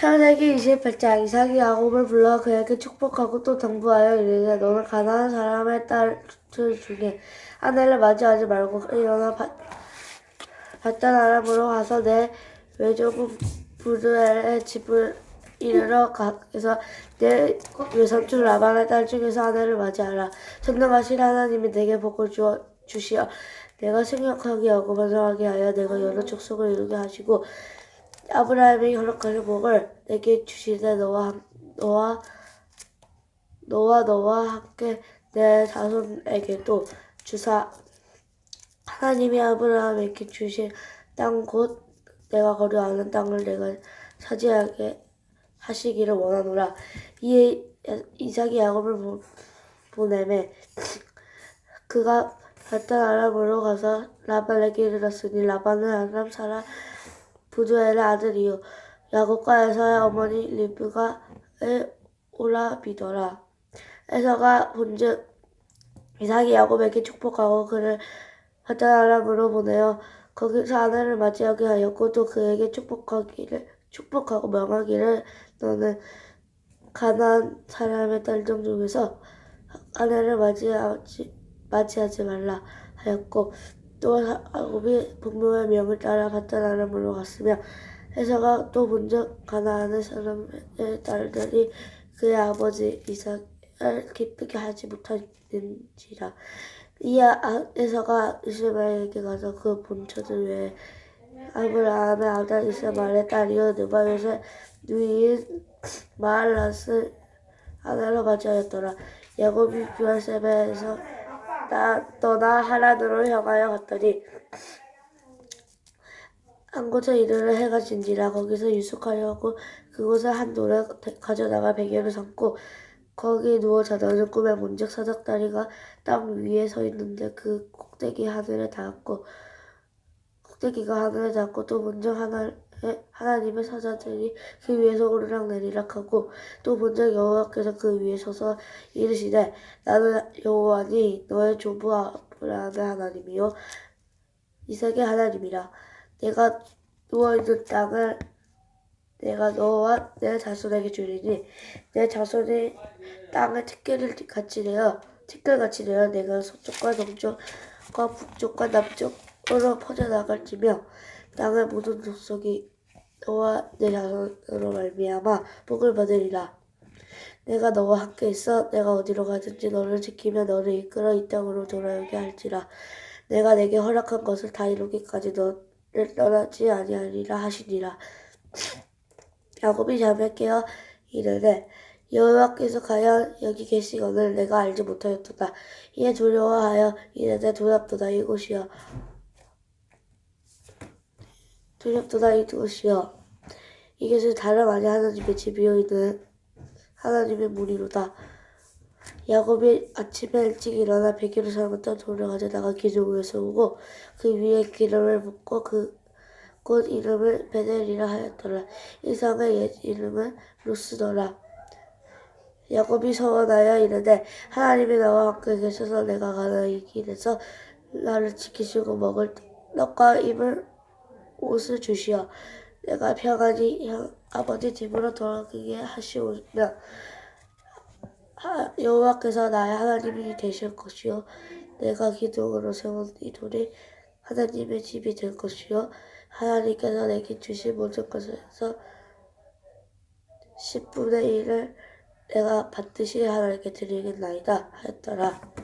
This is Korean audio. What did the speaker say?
창세기 28장 이삭이 야곱을 불러 그에게 축복하고 또 당부하여 이르되 너는 가나안 사람의 딸들 중에 아내를 맞이하지 말고 일어나 바- 바단 아람으로 가서 내 외조부 부르엘의 집을 이르러 가서 내 외삼촌 라반의 딸 중에서 아내를 맞이하라. 전능하신 하나님이 내게 복을 주어 주시어 내가 생명하게 하고 번성하게 하여 내가 여러 족속을 이루게 하시고 아브라함의 허락하는 복을 내게 주시되 너와 함- 너와 너와 너와 함께 내 자손에게도 주사. 하나님이 아브라함에게 주신 땅 곧 내가 거류하는 땅을 내가 차지하게 하시기를 원하노라. 이에 이삭이 야곱을 보- 보내매 그가 발단 아람으로 가서 라반에게 이르렀으니 라반은 아람 사람 부두엘의 아들이요 야곱과 에서의 어머니 리브가의 오라비더라. 에서가 본즉 이삭이 야곱에게 축복하고 그를 바단 아람으로 보내어 거기서 아내를 맞이하게 하였고 또 그에게 축복하기를 축복하고 명하기를 너는 가나안 사람의 딸들 중에서 아내를 맞이하지 맞이하지 말라 하였고 또 야곱이 분모의 명을 따라 바단 아람으로 갔으며 에서가 또 본적 가나안의 사람의 딸들이 그의 아버지 이삭을 기쁘게 하지 못하는지라. 이에 아- 에서가 이스마엘에게 가서 그 본처들 외에 아브라함의 아들 이스마엘의 딸이요 느바요의 누이인 마알랏을 아내로 맞이하였더라. 야곱이 비알세베에서 나, 떠나 하란으로 향하여 갔더니 한 곳에 이르러 해가 진지라 거기서 유숙하려고 그곳에 한 돌을 가져다가 베개를 삼고 거기 누워 자다는 꿈에 문즉 사닥다리가 땅 위에 서 있는데 그 꼭대기 하늘에 닿았고 꼭대기가 하늘에 닿고 또 문즉 하늘 하나님의 사자들이 그 위에서 오르락 내리락 하고 또 본적 여호와께서 그 위에 서서 이르시되 나는 여호와니 너의 조부 아브라함의 하나님이요 이삭의 하나님이라. 내가 누워있는 땅을 내가 너와 내 자손에게 주리니 내 자손이 땅의 특권을 같이 내어 특권같이 내어 내가 서쪽과 동쪽과 북쪽과 남쪽으로 퍼져나갈지며 땅의 모든 족속이 너와 내 자손으로 말미암아 복을 받으리라. 내가 너와 함께 있어 내가 어디로 가든지 너를 지키며 너를 이끌어 이 땅으로 돌아오게 할지라. 내가 내게 허락한 것을 다 이루기까지 너를 떠나지 아니하리라 하시니라. 야곱이 잠에 깨어 이르되 여호와께서 과연 여기 계시거늘 내가 알지 못하였도다. 이에 두려워하여 이르되 두렵도다 이곳이여 두렵도다 이곳이여 이것은 다름 아니 하나님의 집이요 이는 하나님의 무리로다. 야곱이 아침에 일찍 일어나 베개로 삶았던 돌을 가져다가 기둥 위에 세우고 그 위에 기름을 붓고 그곧 이름을 베델이라 하였더라. 이상의 옛 이름은 루스더라. 야곱이 서원하여 이르되 하나님이 나와 함께 계셔서 내가 가는 이 길에서 나를 지키시고 먹을 떡과 입을 옷을 주시어 내가 평안히 형 아버지 집으로 돌아가게 하시오며 하- 여호와께서 나의 하나님이 되실 것이요 내가 기둥으로 세운 이 돌이 하나님의 집이 될 것이요 하나님께서 내게 주신 모든 것에서 10분의 1을 내가 반드시 하나님께 드리겠나이다 하였더라.